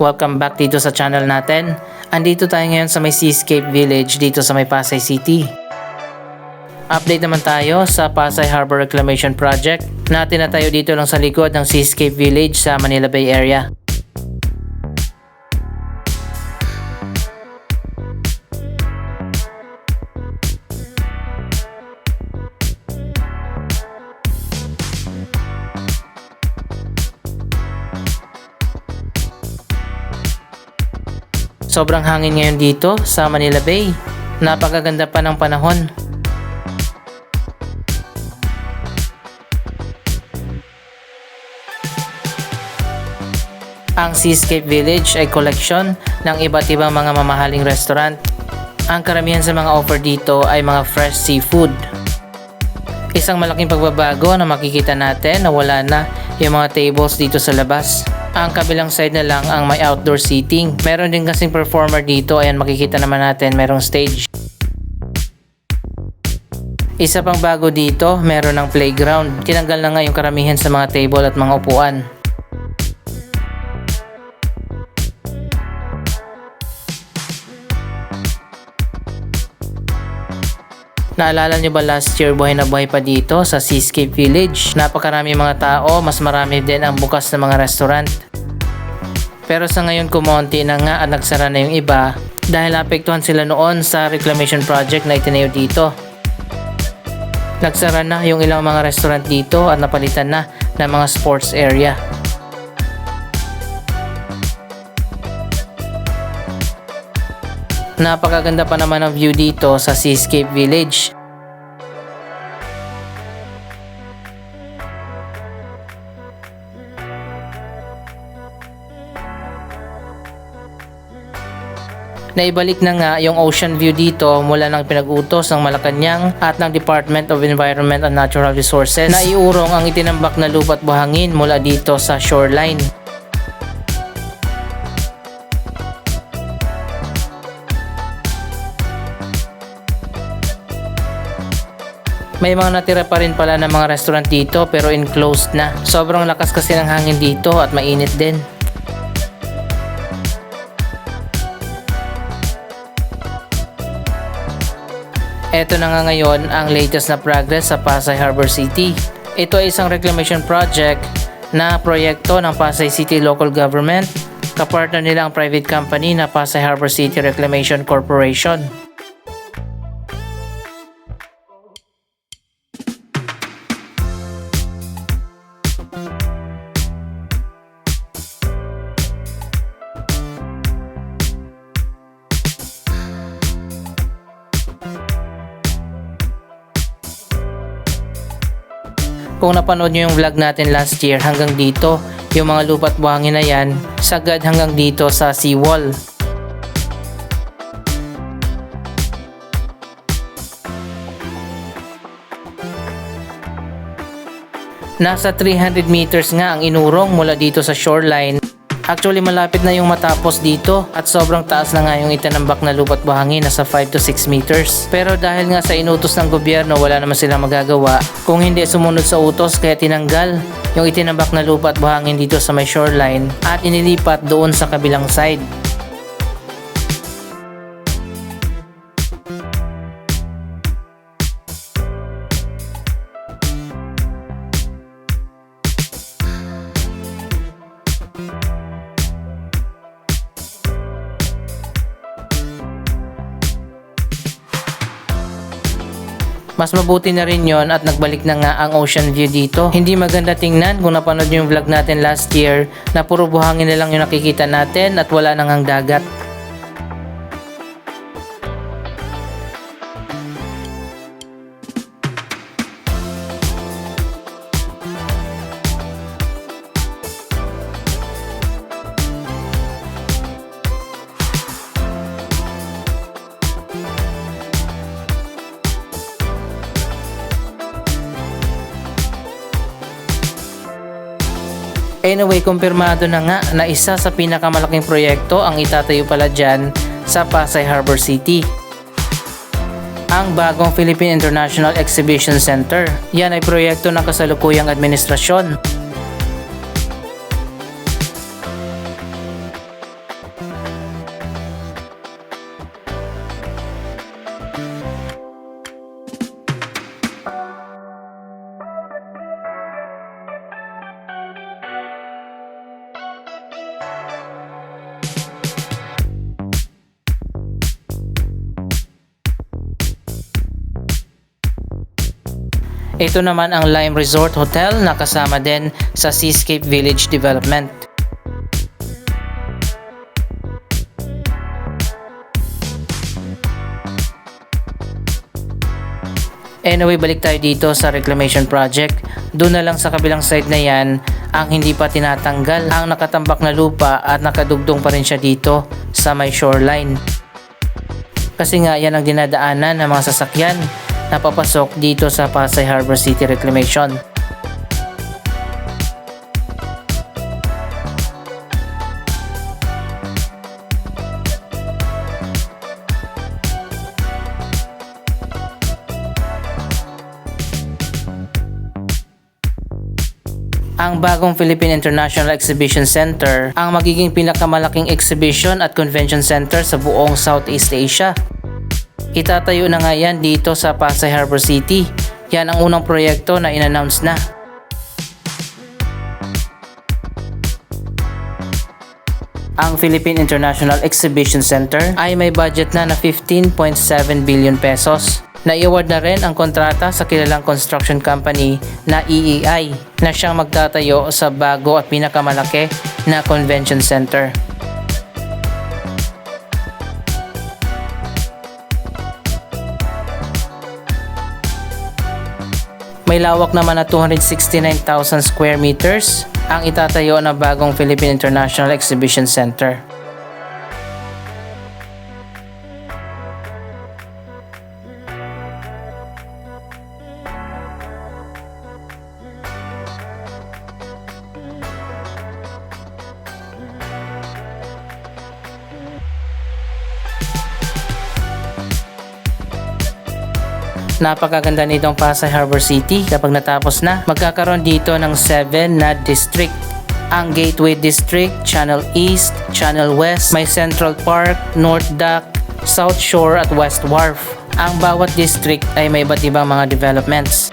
Welcome back dito sa channel natin. Andito tayo ngayon sa may Seascape Village dito sa may Pasay City. Update naman tayo sa Pasay Harbor Reclamation Project na tinatayo dito lang sa likod ng Seascape Village sa Manila Bay Area. Sobrang hangin ngayon dito sa Manila Bay. Napakaganda pa ng panahon. Ang Seascape Village ay koleksyon ng iba't ibang mga mamahaling restaurant. Ang karamihan sa mga offer dito ay mga fresh seafood. Isang malaking pagbabago na makikita natin na wala na yung mga tables dito sa labas. Ang kabilang side na lang ang may outdoor seating. Meron din kasing performer dito. Ayan makikita naman natin merong stage. Isa pang bago dito, meron ng playground. Tinanggal na nga yung karamihan sa mga table at mga upuan. Naalala niyo ba last year buhay na buhay pa dito sa Seascape Village? Napakarami mga tao, mas marami din ang bukas na mga restaurant. Pero sa ngayon kumonti na nga at nagsara na yung iba dahil apektuhan sila noon sa reclamation project na itinayo dito. Nagsara na yung ilang mga restaurant dito at napalitan na ng mga sports area. Napakaganda pa naman ang view dito sa Seascape Village. Naibalik na nga yung ocean view dito mula ng pinag-utos ng Malacanang at ng Department of Environment and Natural Resources na iurong ang itinambak na lupa't buhangin mula dito sa shoreline. May mga natira pa rin pala ng mga restaurant dito pero enclosed na. Sobrang lakas kasi ng hangin dito at mainit din. Ito na nga ngayon ang latest na progress sa Pasay Harbor City. Ito ay isang reclamation project na proyekto ng Pasay City Local Government. Kapartner nila ang private company na Pasay Harbor City Reclamation Corporation. Kung napanood nyo yung vlog natin last year hanggang dito, yung mga lupat buhangin na yan, sagad hanggang dito sa seawall. Nasa 300 meters nga ang inurong mula dito sa shoreline. Actually malapit na yung matapos dito at sobrang taas na nga yung itinambak na lupat buhangin nasa 5 to 6 meters. Pero dahil nga sa inutos ng gobyerno wala naman silang magagawa kung hindi sumunod sa utos kaya tinanggal yung itinambak na lupat buhangin dito sa may shoreline at inilipat doon sa kabilang side. Mas mabuti na rin yon at nagbalik na nga ang ocean view dito. Hindi maganda tingnan kung napanood nyo yung vlog natin last year na puro buhangin na lang yung nakikita natin at wala nang ang dagat. Anyway, kumpirmado na nga na isa sa pinakamalaking proyekto ang itatayo pala dyan sa Pasay Harbor City. Ang bagong Philippine International Exhibition Center. Yan ay proyekto ng kasalukuyang administrasyon Ito naman ang Lime Resort Hotel na kasama din sa Seascape Village Development. Anyway, balik tayo dito sa reclamation project. Doon na lang sa kabilang side na yan ang hindi pa tinatanggal ang nakatambak na lupa at nakadugdong pa rin siya dito sa may shoreline. Kasi nga yan ang dinadaanan ng mga sasakyan na papasok dito sa Pasay Harbor City Reclamation. Ang bagong Philippine International Exhibition Center ang magiging pinakamalaking exhibition at convention center sa buong Southeast Asia. Itatayo na nga yan dito sa Pasay Harbor City. Yan ang unang proyekto na inannounce na. Ang Philippine International Exhibition Center ay may budget na na 15.7 billion pesos. Naiaward na rin ang kontrata sa kilalang construction company na EEI na siyang magtatayo sa bago at pinakamalaki na convention center. May lawak naman na 269,000 square meters ang itatayo na bagong Philippine International Exhibition Center. Napakaganda nitong Pasay Harbor City kapag natapos na. Magkakaroon dito ng 7 na district. Ang Gateway District, Channel East, Channel West, may Central Park, North Dock, South Shore at West Wharf. Ang bawat district ay may iba't ibang mga developments.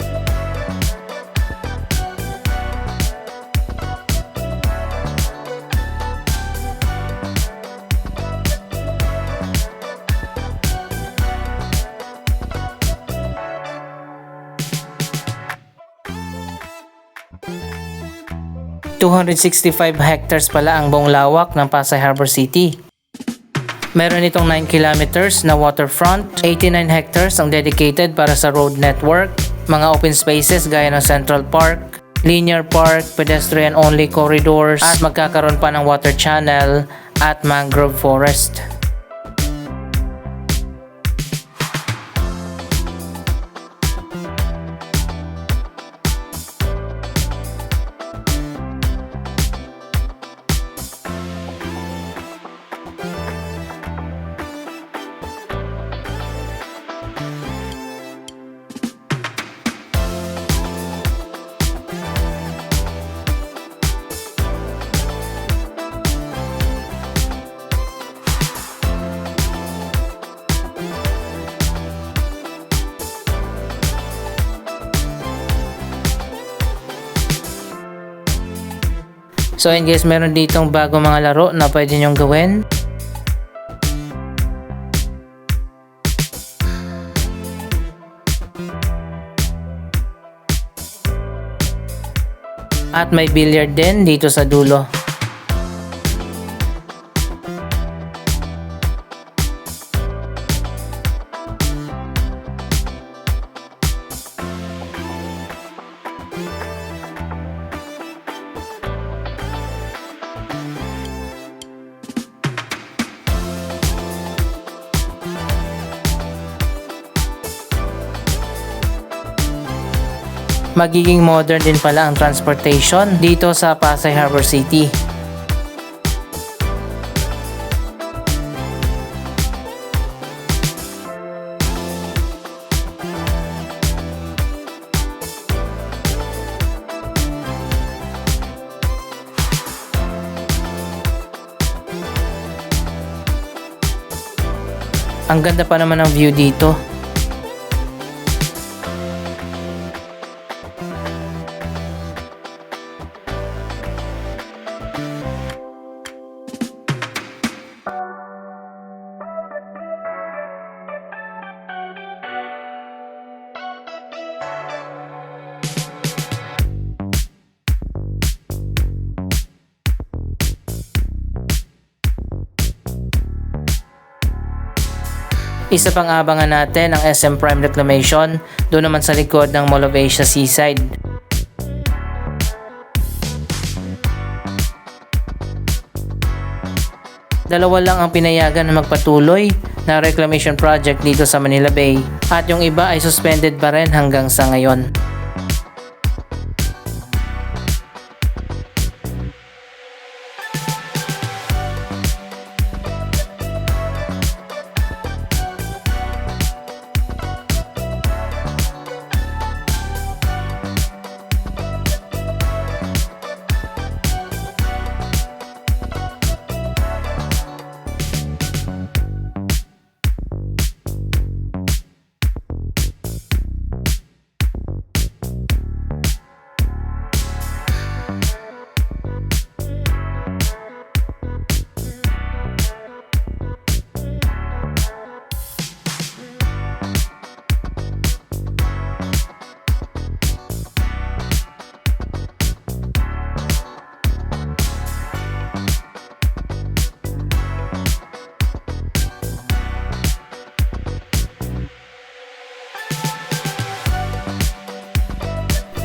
...265 hectares pala ang buong lawak ng Pasay Harbor City. Meron itong 9 kilometers na waterfront, 89 hectares ang dedicated para sa road network, mga open spaces gaya ng Central Park, linear park, pedestrian only corridors, at magkakaroon pa ng water channel at mangrove forest. So ayun guys, meron ditong bago mga laro na pwede nyong gawin. At may billiard din dito sa dulo. Magiging modern din pala ang transportation dito sa Pasay Harbor City. Ang ganda pa naman ng view dito. Isa pang abangan natin ang SM Prime Reclamation doon naman sa likod ng Mall of Asia Seaside. Dalawa lang ang pinayagan na magpatuloy na reclamation project dito sa Manila Bay at yung iba ay suspended pa rin hanggang sa ngayon.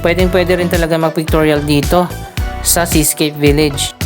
Pwedeng pwede rin talaga mag-pictorial dito sa Seascape Village.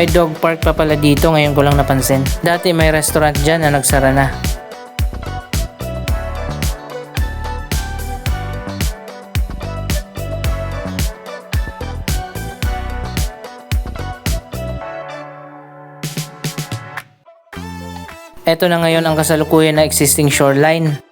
May dog park pa pala dito ngayon ko lang napansin. Dati may restaurant dyan na nagsara na. Ito na ngayon ang kasalukuyan na existing shoreline.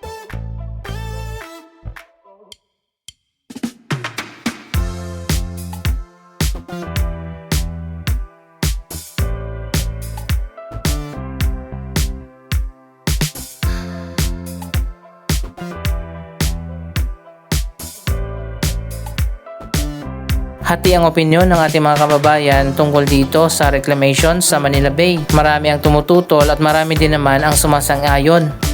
Hati ang opinyon ng ating mga kababayan tungkol dito sa reclamation sa Manila Bay. Marami ang tumututol at marami din naman ang sumasang-ayon.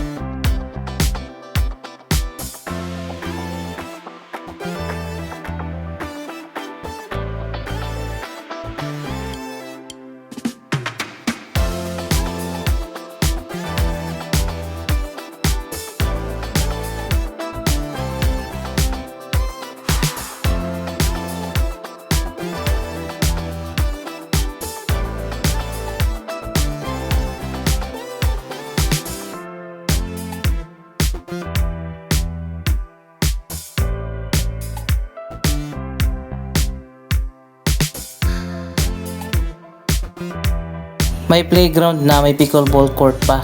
May playground na may pickleball court pa.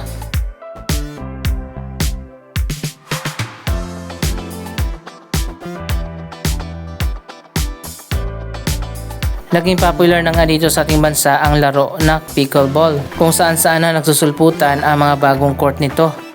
Naging popular na nga dito sa ating bansa ang laro na pickleball kung saan saan na nagsusulputan ang mga bagong court nito.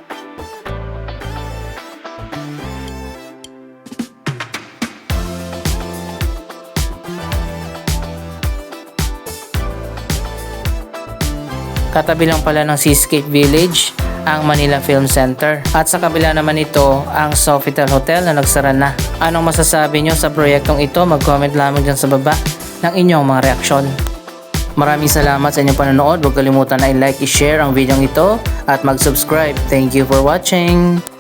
Katabi lang pala ng Seascape Village ang Manila Film Center. At sa kabila naman ito ang Sofitel Hotel na nagsara na. Anong masasabi nyo sa proyektong ito? Mag-comment lamang dyan sa baba ng inyong mga reaksyon. Maraming salamat sa inyong panonood. Huwag kalimutan na i-like, i-share ang video ito at mag-subscribe. Thank you for watching!